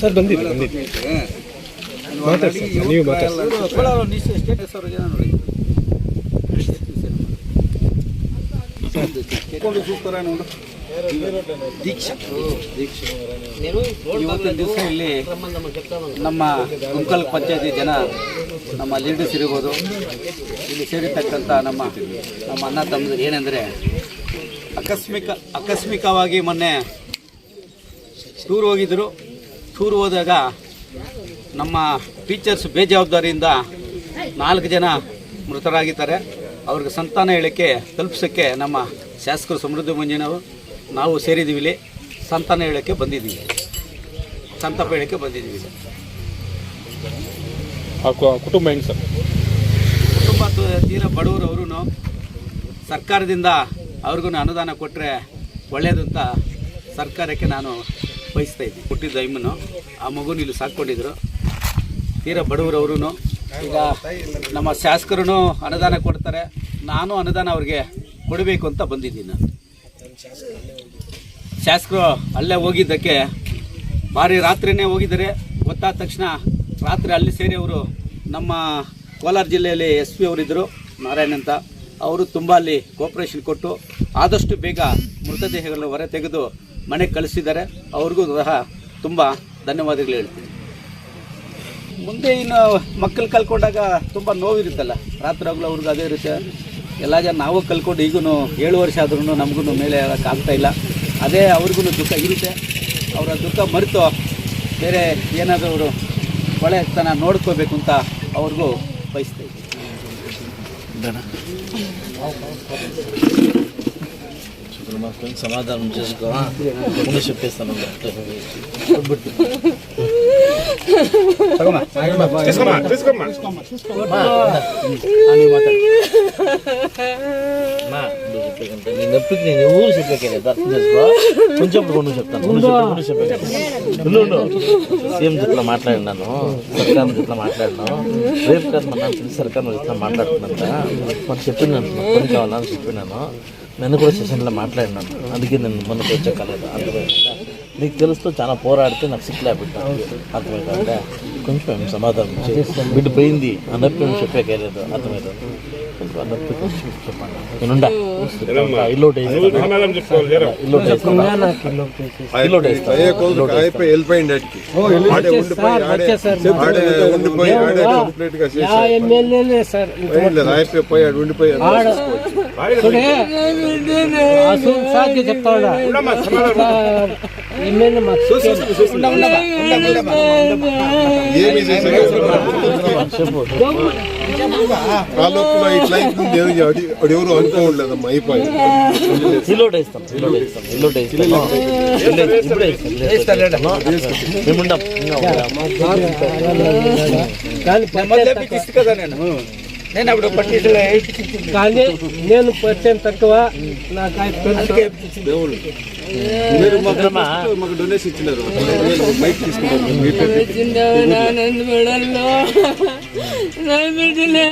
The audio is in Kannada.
ಸರ್ ಬಂದಿದ್ದೆ ಬಂದಿದ್ದೆ ಮಾತಾಡಿ ನೀವು ಮಾತಾಡಿ ಇವತ್ತಿನ ದಿವಸ ಇಲ್ಲಿ ನಮ್ಮ ಗುಂಕಲ್ ಪಂಚಾಯತಿ ಜನ ನಮ್ಮ ಲೀಡರ್ಸ್ ಇರ್ಬೋದು. ಇಲ್ಲಿ ಸೇರಿರ್ತಕ್ಕಂಥ ನಮ್ಮ ನಮ್ಮ ಅಣ್ಣ ತಮ್ಮದು ಏನೆಂದರೆ, ಆಕಸ್ಮಿಕ, ಆಕಸ್ಮಿಕವಾಗಿ ಮೊನ್ನೆ ಟೂರ್ ಹೋಗಿದ್ದರು ಟೂರ್ ಹೋದಾಗ ನಮ್ಮ ಟೀಚರ್ಸ್ ಬೇಜವಾಬ್ದಾರಿಯಿಂದ ನಾಲ್ಕು ಜನ ಮೃತರಾಗಿದ್ದಾರೆ. ಅವ್ರಿಗೆ ಸಂತಾನ ಹೇಳಿಕೆ ತಲುಪಿಸೋಕ್ಕೆ ನಮ್ಮ ಶಾಸಕರು ಸಮೃದ್ಧಿ ಮಂಜಿನವರು ನಾವು ಸೇರಿದ್ದೀವಿ ಸಂತಾನ ಹೇಳೋಕ್ಕೆ ಬಂದಿದ್ದೀವಿ. ಸಂತಾಪ ಹೇಳೋಕ್ಕೆ ಬಂದಿದ್ದೀವಿ. ಕುಟುಂಬ ಹೆಂಗೆ ಸರ್? ಕುಟುಂಬ ತೀರಾ ಬಡವರು ಅವರು ಸರ್ಕಾರದಿಂದ ಅವ್ರಿಗೂ ಅನುದಾನ ಕೊಟ್ಟರೆ ಒಳ್ಳೆಯದು ಅಂತ ಸರ್ಕಾರಕ್ಕೆ ನಾನು ವಹಿಸ್ತಾ ಇದ್ದೀನಿ. ಹುಟ್ಟಿದ ಐಮನು ಆ ಮಗುನ ಇಲ್ಲಿ ಸಾಕ್ಕೊಂಡಿದ್ರು. ತೀರಾ ಬಡವರವರು ಈಗ ನಮ್ಮ ಶಾಸಕರು ಅನುದಾನ ಕೊಡ್ತಾರೆ. ನಾನು ಅನುದಾನ ಅವ್ರಿಗೆ ಕೊಡಬೇಕು ಅಂತ ಬಂದಿದ್ದೀನಿ ನಾನು. ಶಾಸಕರು ಅಲ್ಲೇ ಹೋಗಿದ್ದಕ್ಕೆ ಭಾರಿ ರಾತ್ರಿನೇ ಹೋಗಿದ್ದಾರೆ. ಗೊತ್ತಾದ ತಕ್ಷಣ ರಾತ್ರಿ ಅಲ್ಲಿ ಸೇರಿ ಅವರು ನಮ್ಮ ಕೋಲಾರ ಜಿಲ್ಲೆಯಲ್ಲಿ ಎಸ್ ಪಿ ಅವರಿದ್ದರು, ನಾರಾಯಣ್ ಅಂತ. ಅವರು ತುಂಬ ಅಲ್ಲಿ ಕೋಪ್ರೇಷನ್ ಕೊಟ್ಟು ಆದಷ್ಟು ಬೇಗ ಮೃತದೇಹಗಳನ್ನು ಹೊರ ತೆಗೆದು ಮನೆಗೆ ಕಳಿಸಿದ್ದಾರೆ. ಅವ್ರಿಗೂ ಸಹ ತುಂಬ ಧನ್ಯವಾದಗಳು ಹೇಳ್ತೀನಿ. ಮುಂದೆ ಇನ್ನು ಮಕ್ಕಳು ಕಲ್ಕೊಂಡಾಗ ತುಂಬ ನೋವಿರುತ್ತಲ್ಲ, ರಾತ್ರಿ ಆಗಲೂ ಅವ್ರಿಗೂ ಅದೇ ಇರುತ್ತೆ. ಎಲ್ಲ ಜನ ನಾವು ಕಲ್ಕೊಂಡು ಈಗೂ ಏಳು ವರ್ಷ ಆದ್ರೂ ನಮಗೂ ಮೇಲೆ ಇಲ್ಲ. ಅದೇ ಅವ್ರಿಗೂ ದುಃಖ ಇರುತ್ತೆ. ಅವರ ದುಃಖ ಮರೆತು ಬೇರೆ ಏನಾದರೂ ಅವರು ಒಳ್ಳೆತನ ನೋಡ್ಕೋಬೇಕು ಅಂತ ಅವ್ರಿಗೂ ಬಯಸ್ತಾ ಇದ್ದೀನಿ. ಸಮಾಧಾನ నొప్పికి నేను చేసుకో కొంచెం చెప్తాను కొంచెం చెప్పేది ఉండు సీఎం ఇట్లా మాట్లాడినాను సర్కార్ ఇట్లా మాట్లాడినాను రేపు కాదు మన సర్కార్ ఇట్లా మాట్లాడుతున్నంత మరి చెప్పినాను పని కావాలని చెప్పినాను నేను కూడా సెషన్లో మాట్లాడినాను అందుకే నేను మొన్నకు వచ్చే కలేదు అర్థమైందా నీకు తెలుస్తూ చాలా పోరాడితే నాకు సిక్ లేకపోతాను అర్థమవుతుందా కొంచెం సమాధానం బిడ్డ పోయింది. అన్నప్పుడు చెప్పే కలేదు. అర్థమవుతుంది చెప్తా కాలోపులో ఇట్లా అయిపోయింది ఎవరు అనుకోలేదమ్మా అయిపోయింది. ఇల్లోట ఇస్తాం ఇల్లోట ఇస్తాం ఇల్లోట ఇస్తాం ఇప్పుడే నేను నేను అప్పుడు పట్టించలే. కానీ నేను పరిచయం తక్కువ. నాకు మీరు మాకు మాకు డొనేషన్ ఇచ్చినారు. బైక్ తీసుకుంటారు.